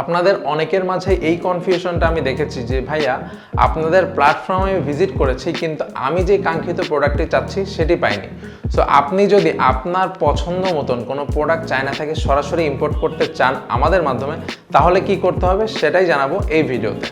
আপনাদের অনেকের মাঝে এই কনফিউশনটা আমি দেখেছি যে, ভাইয়া, আপনাদের প্ল্যাটফর্মে ভিজিট করেছি, কিন্তু আমি যে কাঙ্ক্ষিত প্রোডাক্টটি চাচ্ছি, সেটি পাইনি। সো আপনি যদি আপনার পছন্দ মতন কোনো প্রোডাক্ট চায়না থেকে সরাসরি ইম্পোর্ট করতে চান আমাদের মাধ্যমে, তাহলে কি করতে হবে সেটাই জানাব এই ভিডিওতে।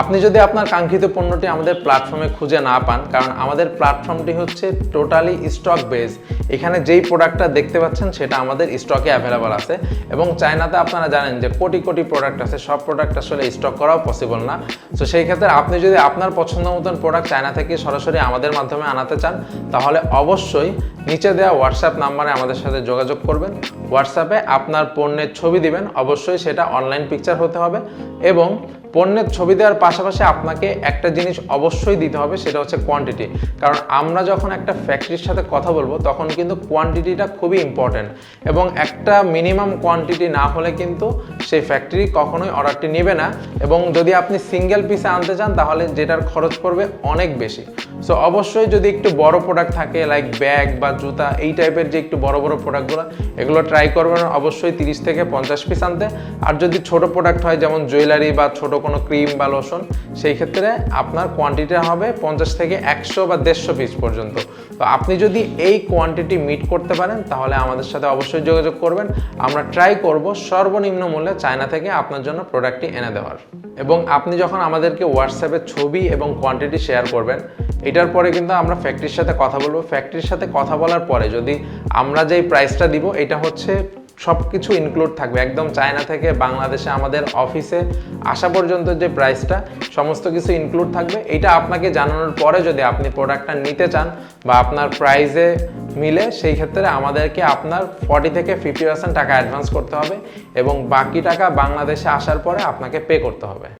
আপনি যদি আপনার কাঙ্ক্ষিত পণ্যটি আমাদের প্ল্যাটফর্মে খুঁজে না পান, কারণ আমাদের প্ল্যাটফর্মটি হচ্ছে টোটালি স্টক বেস এখানে যেই প্রোডাক্টটা দেখতে পাচ্ছেন, সেটা আমাদের স্টকে অ্যাভেলেবল আছে, এবং চায়নাতে আপনারা জানেন যে কোটি কোটি প্রোডাক্ট আছে, সব প্রোডাক্ট আসলে স্টক করাও পসিবল না। তো সেই ক্ষেত্রে আপনি যদি আপনার পছন্দ মতন প্রোডাক্ট চায়না থেকে সরাসরি আমাদের মাধ্যমে আনাতে চান, তাহলে অবশ্যই নিচে দেওয়া হোয়াটসঅ্যাপ নাম্বারে আমাদের সাথে যোগাযোগ করবেন। হোয়াটসঅ্যাপে আপনার পণ্যের ছবি দিবেন, অবশ্যই সেটা অনলাইন পিকচার হতে হবে এবং পণ্যের ছবি দেওয়ার পাশাপাশি আপনাকে একটা জিনিস অবশ্যই দিতে হবে, সেটা হচ্ছে কোয়ান্টিটি কারণ আমরা যখন একটা ফ্যাক্টরির সাথে কথা বলব, তখন কিন্তু কোয়ান্টিটিটা খুবই ইম্পর্ট্যান্ট এবং একটা মিনিমাম কোয়ান্টিটি না হলে কিন্তু সেই ফ্যাক্টরি কখনোই অর্ডারটি নেবে না। এবং যদি আপনি সিঙ্গেল পিসে আনতে চান, তাহলে যেটার খরচ পড়বে অনেক বেশি। সো অবশ্যই যদি একটু বড় প্রোডাক্ট থাকে লাইক ব্যাগ বা জুতা, এই টাইপের যে একটু বড় বড় প্রোডাক্টগুলো এগুলো ট্রাই করবেন। অবশ্যই তিরিশ থেকে পঞ্চাশ পিস আনতে। আর যদি ছোট প্রোডাক্ট হয়, যেমন জুয়েলারি বা ছোট কোনো ক্রিম বা লোশন সেই ক্ষেত্রে আপনার কোয়ান্টিটি হবে পঞ্চাশ থেকে একশো বা দেড়শো পিস পর্যন্ত। তো আপনি যদি এই কোয়ান্টিটি মিট করতে পারেন, তাহলে আমাদের সাথে অবশ্যই যোগাযোগ করবেন। আমরা ট্রাই করব সর্বনিম্ন মূল্যে চায়না থেকে আপনার জন্য প্রোডাক্টটি এনে দেওয়ার। এবং আপনি যখন আমাদেরকে হোয়াটসঅ্যাপে ছবি এবং কোয়ান্টিটি শেয়ার করবেন এটার পরে কিন্তু আমরা ফ্যাক্টরির সাথে কথা বলব। ফ্যাক্টরির সাথে কথা বলার পরে যদি আমরা যেই প্রাইসটা দিব, এটা হচ্ছে সব কিছু ইনক্লুড থাকবে। একদম চায়না থেকে বাংলাদেশে আমাদের অফিসে আসা পর্যন্ত যে প্রাইসটা সমস্ত কিছু ইনক্লুড থাকবে। এটা আপনাকে জানানোর পরে যদি আপনি প্রোডাক্টটা নিতে চান বা আপনার প্রাইসে মিলে, সেই ক্ষেত্রে আমাদেরকে আপনার ফর্টি থেকে ফিফটি পার্সেন্ট টাকা অ্যাডভান্স করতে হবে এবং বাকি টাকা বাংলাদেশে আসার পরে আপনাকে পে করতে হবে।